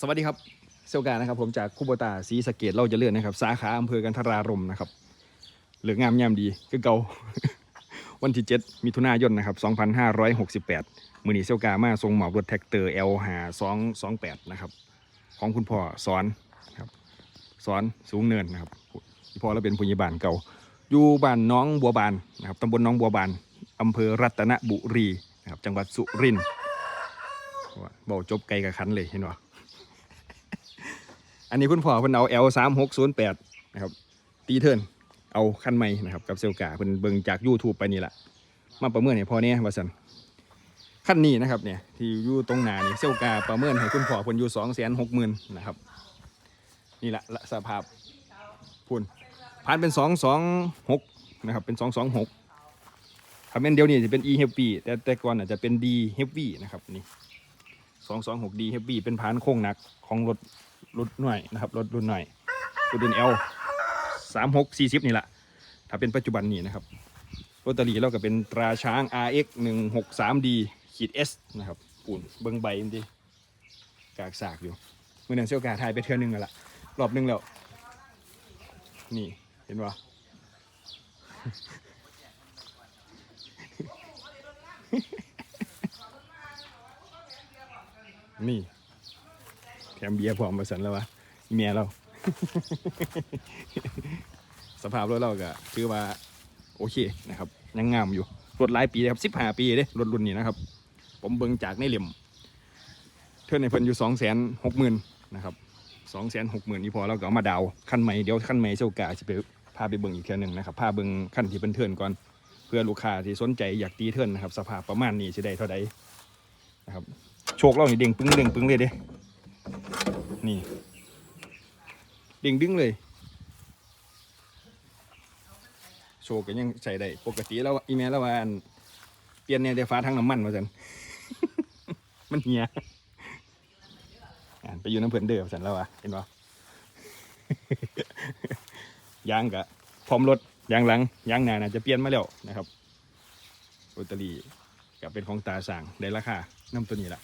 สวัสดีครับเซลกานะครับผมจากคูโบตาสีสะเกตเราจะเลื่อนนะครับ สาขาอำเภอกันทรารมนะครับเหลืองามยามดีคือเก่าวันที่ 7 มิถุนายนนะครับ 2568 มือนีเซลกามาทรงหมอบรถแท็กเตอร์ L หา228นะครับ ของคุณพ่อสอนครับสอนสูงเนินนะครับคุณพ่อเราเป็นผู้ใหญ่บ้านเก่า อยู่บ้านน้องบัวบานนะครับตำบลน้องบัวบานอำเภอรัตนบุรีนะครับจังหวัดสุรินทร์ว่าจบไกลกับคันเลยเห็นปะ อันนี้คุณพ่อเพิ่นเอา L 3 6 0 8นะครับตีเทิร์นเอาคันใหม่นะครับกับเซลกาเพิ่นเบิ่งจาก YouTube ไปนี่แหละมาประเมินให้พ่อเนี่ยว่าซั่นคันนี้นะครับเนี่ยที่อยู่ตรงหน้านี่เซลกาประเมินให้คุณพ่อเพิ่นอยู่2 6 0 0 0 0นะครับนี่แหละละสภาพพุ่นผ่านเป็น226นะครับเป็น226ถ้าเป็นเดียวนี่จะเป็น E Heavy แต่แต่ก่อนอาจจะเป็น D Heavy นะครับนี่226 D Heavy เป็นพานโค้งหนักของรถ รุ่นหน่อยนะครับรถรุ่นหน่อยรุ่น L สามหกสี่สิบนี่แหละถ้าเป็นปัจจุบันนี้นะครับโรตารีเราก็เป็นตราช้าง RX 1 6 3 D ขีด S นะครับปุ่นเบิ้งใบมันดิกากสากอยู่เมื่อนั้นเซี่ยวกาถ่ายไปเทือนึงแล้วล่ะรอบนึงแล้ว นี่เห็นปะนี่ แถมเบียร์พร้อมมาสันแล้ววะเมียเรา สภาพรถเราก็ถือว่าโอเคนะครับยังงามอยู่รถหลายปีเลยครับสิบห้าปีเด้รถรุ่นนี้นะครับ ผมเบิ่งจากในเหลี่ยมเท่าในเพิ่นอยู่สองแสนหกหมื่นนะครับสองแสนหกหมื่นนี่พอเราก็เอามาดาวขั้นใหม่เดี๋ยวขั้นใหม่เจ้ากาจะไปพาไปเบิ่งอีกเทื่หนึ่งนะครับพาเบิ่งขั้นที่เป็นเทิร์นก่อน เพื่อลูกค้าที่สนใจอยากตีเทิร์นนะครับ สภาพประมาณนี้จะได้เท่าใดนะครับโชคเรานี่เด้งปึ้งเด้งปึ้งเลยเด้ นี่ เด้งดึงเลยโชว์ก็ยังใส่ได้ปกติแล้วอีเมลแล้วว่าอันเปลี่ยนเนี่ยได้ฟ้าทั้งน้ำมันมาสันมันเหียไปอยู่น้ำเพื่อนเดิมสันแล้ววะเห็นปะยางกะพร้อมรถยางหลังยางหน้าน่าจะเปลี่ยนมาแล้วนะครับโรตารี่กับเป็นของตาสั่งได้ราคาน้ำตัวนี้ละ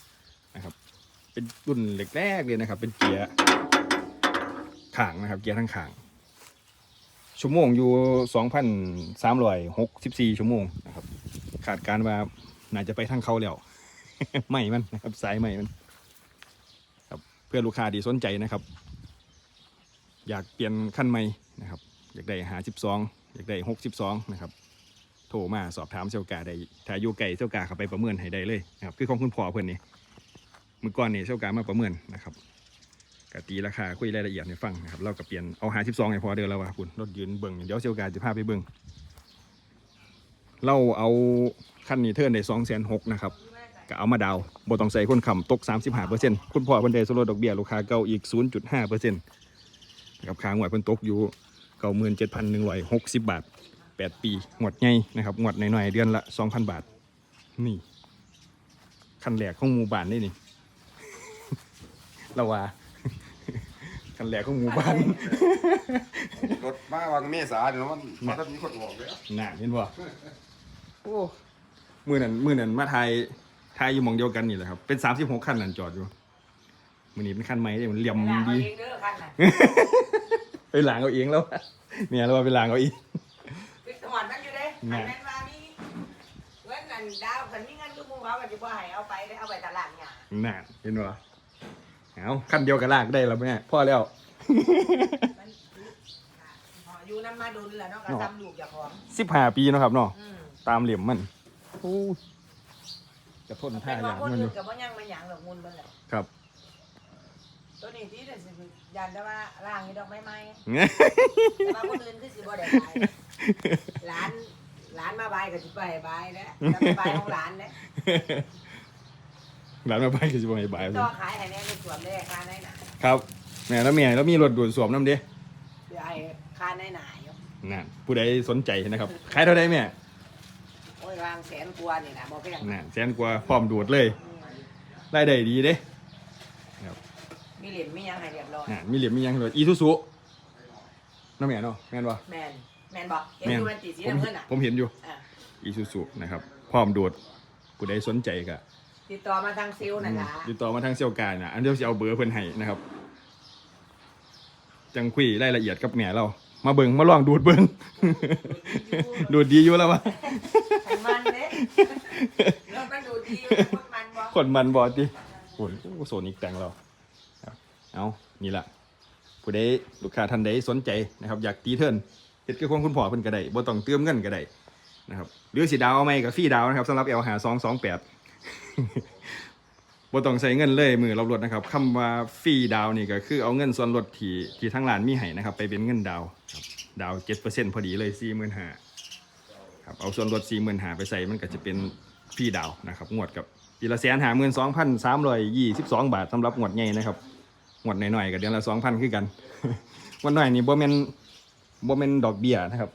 นะครับ เป็นรุ่นแรกๆเลยนะครับ เป็นเกียร์ ข่างนะครับ เกียร์ทั้งข่าง ชั่วโมงอยู่สองพันสามร้อยหกสิบสี่ชั่วโมงนะครับ ขาดการว่าน่าจะไปทางเขาแล้วไม่มันนะครับสายไม่มัน ครับเพื่อลูกค้าที่สนใจนะครับ อยากเปลี่ยนขั้นใหม่นะครับ อยากได้หาสิบสองอยากได้หกสิบสองนะครับโทรมาสอบถามเซลกาได้ถ้าอยู่ไกลเซลกาเข้าไปประเมินให้ได้เลยนะครับคือของคุณพ่อเพื่อนนี่มื่อก่อนนี่เช่ากามาประเมินนะครับ กตีราคาคุยรายละเอียดให้ฟังนะครับเราก็เปลี่ยนเอาหาสิบสองให้พอเดือนแล้วว่าคุณรถยืนเบิ่งเดี๋ยวเช่าการจะพาไปเบิ่งเราเอาคันนี้เทิร์นได้สองแสนหกนะครับก็เอามาดาวบต้องใส่คนขำตกสามสิบห้าเปอร์เซ็นต์คุณพ่อเพิ่นได้ส่วนลดดอกเบี้ยลูกค้าเก่าอีกศูนย์จุดห้าเปอร์เซ็นต์นะครับค้างไว้เพิ่นตกอยู่เก้าหมื่นเจ็ดพันหนึ่งร้อยหกสิบบาทแปดปีงวดใหญ่นะครับงวดหน่อยๆเดือนละสองพันบาท นี่คันแรกของหมู่บ้านนี่นี่เราว่า คันแรกของหมู่บ้านรถมาวันเมษาเนี่ยมันมันจะมีคนบอกเลยอะน่าเห็นบ่โอ้มือนั้นมือนั้นมาไทยไทยอยู่หมองเดียวกันนี่แหละครับ เป็นสามสิบหกคันนั่นจอดอยู่มือนี้เป็นคันใหม่เลยมันเหลี่ยมหลังเอาดีเองเด้อคันน่ะไปหลางเอาเองแล้วเนี่ยเราว่าไปหลางเอาเองไปสวรรค์นั่นอยู่เด้แม่อันนั้นว่ามีเงินนั่นดาวคันมีเงินอยู่หมู่เขาก็สิบ่ให้เอาไปได้เอาไปตลาดหยาน่าเห็นบ่ เอาคันเดียวกันลากได้แล้วแม่พ่อแล้วมันพออยู่นำมาดุลแล้วเนาะก็ซ้ำลูกเจ้าของสิบห้าปีเนาะครับเนาะอืมตามเหลี่ยมมันโอ้กระทนท่าเป็นอว่าย่างคนมันออื่ยู่นก็บ่ยังมาหยังดอกมุนเบิ่นแหละครับ ตัวนี้ที่แต่สิยันแต่ว่าล่างนี่ดอกไม้ไม้แต่ว่าคนอื่นคือสิบ่ได้บายหลานหลานมาบายก็สิไปให้บายแล้วแล้วไปบายของหลานแล้ว หลานมาไปคือจะบอกให้บายต่อขายให้แน่ในสวนเลยค่าในหนาครับแม่แล้วแม่แล้วมีรถด่วนสวมน้ำเด้เดี๋ยวให้ค่าในหนาอยู่นั่นผู้ใดสนใจนะครับขายเท่าไดแม่โอ้ยวางแสนกว่านี่นะบ่แพงนั่นแสนกว่าพร้อมดูดเลยรายได้ดีเด้มีเหรียญมีหยังให้เรียบร้อยนั่นมีเหลี่ยมมีหยังเลยอีทูซุน้ำแม่เนาะแม่นบ่แมนแมนบอกเห็นแม่นดูมันติดสีผมน้ำเงินอะผมเห็นอยู่อะอีซูซุนะครับ พร้อมดูดผู้ใดสนใจก็ ติดต่อมาทางซิลนั่นล่ะติดต่อมาทางเซลการนะอันเดียวจะเอาเบอร์เพิ่นให้นะครับ จังคุยรายละเอียดกับแม่เรา มาเบิ่งมาลองดูดเบิ่งดูดดีอยู่แล้ววะไขมันเด้เราไปดูดีคนมันบ่คนมันบอดิโอ้โหโซนิกแต่งเราครับเอานี่แหละผู้ใดลูกค้าท่านใดสนใจนะครับ อยากตีเทิร์นเฮ็ดคือของคุณพ่อเพิ่นก็ได้บ่ต้องเติมเงินก็ได้นะครับหรือสิดาวเอาไหมกับฟรีดาวนะครับสำหรับ L หา228 บ่ต้องใช้เงินเลยมือรับรถนะครับคำว่าฟรีดาวนี่ก็คือเอาเงินส่วนลดที่ที่ทางร้านมีให้นะครับ ไปเป็นเงินดาวครับดาว7%พอดีเลย45,000ครับเอาส่วนลด45,000ไปใส่มันก็จะเป็นฟรีดาวนะครับงวดกับปีละแสนหาหมื่นสองพันสามร้อยยี่สิบสองบาทสำหรับงวดใหญ่นะครับงวดหน่อยๆก็เดือนละสองพันคือกัน งวดหน่อยนี่บ่แม่นบ่แม่นดอกเบี้ยนะครับ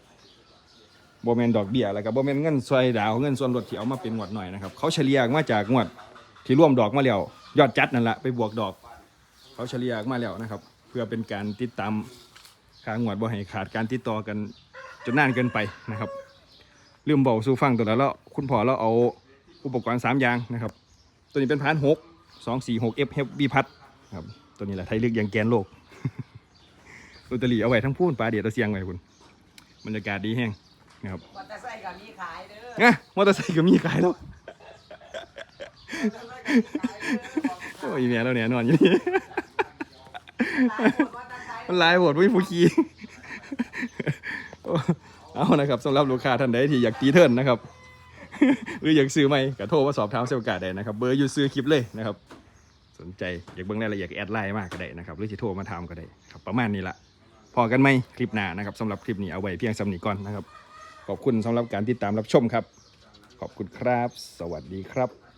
บแมนดอกเบี้ยแล้วก็บ่แมนเงินซอยดาวเงินส่วนลดที่เอามาเป็นงวดหน่อยนะครับเขาเฉลี่ยมาจากงวดที่ร่วมดอกมาแล้วยอดจัดนั่นแหละไปบวกดอก เขาเฉลี่ยมาแล้วนะครับ เพื่อเป็นการติดตามค่างวดบ่ให้ขาดการติดต่อกันจนนานเกินไปนะครับลืมเบอกสู่ฟังตัวแล้วคุณพ่อเราเอาอุปกรณ์สามอย่างนะครับ ตัวนี้เป็นพานหกสองสี่หกเอฟเฮฟบีพัดครับตัวนี้แหละไทยลึกอย่างแกนโลกลอตเตอรี่เอาไว้ทั้งพูนปลาเดียดตะเสียงไว้คุณบรรยากาศดีแห้ง นะครับมอเตอร์ไซค์ก็มีขายเด้อนะมอเตอร์ไซค์ก็มีขายแล้วมอเตอร์ไซค์ก็มีขายเด้อโอ้ยแม่เราเนี่ยนอนอยู่นี่ขายหมดมอเตอร์ไซค์มันหลายบทไม่ผู้ขี่เอานะครับสำหรับลูกค้าท่านใดที่อยากตีเทิร์นนะครับหรืออยากซื้อไหมก็โทรมาสอบถามเซลล์การ์ดได้นะครับ เบอร์อยู่ซื้อคลิปเลยนะครับ สนใจอยากเบิ่งรายละเอียดก็แอดไลน์มากก็ได้นะครับ หรือจะโทรมาถามก็ได้ครับประมาณนี้ละพอกันไหมคลิปหน้านะครับสำหรับคลิปนี้เอาไว้เพียงสำนีก่อนนะครับ ขอบคุณสำหรับการติดตามรับชมครับ ขอบคุณครับ สวัสดีครับ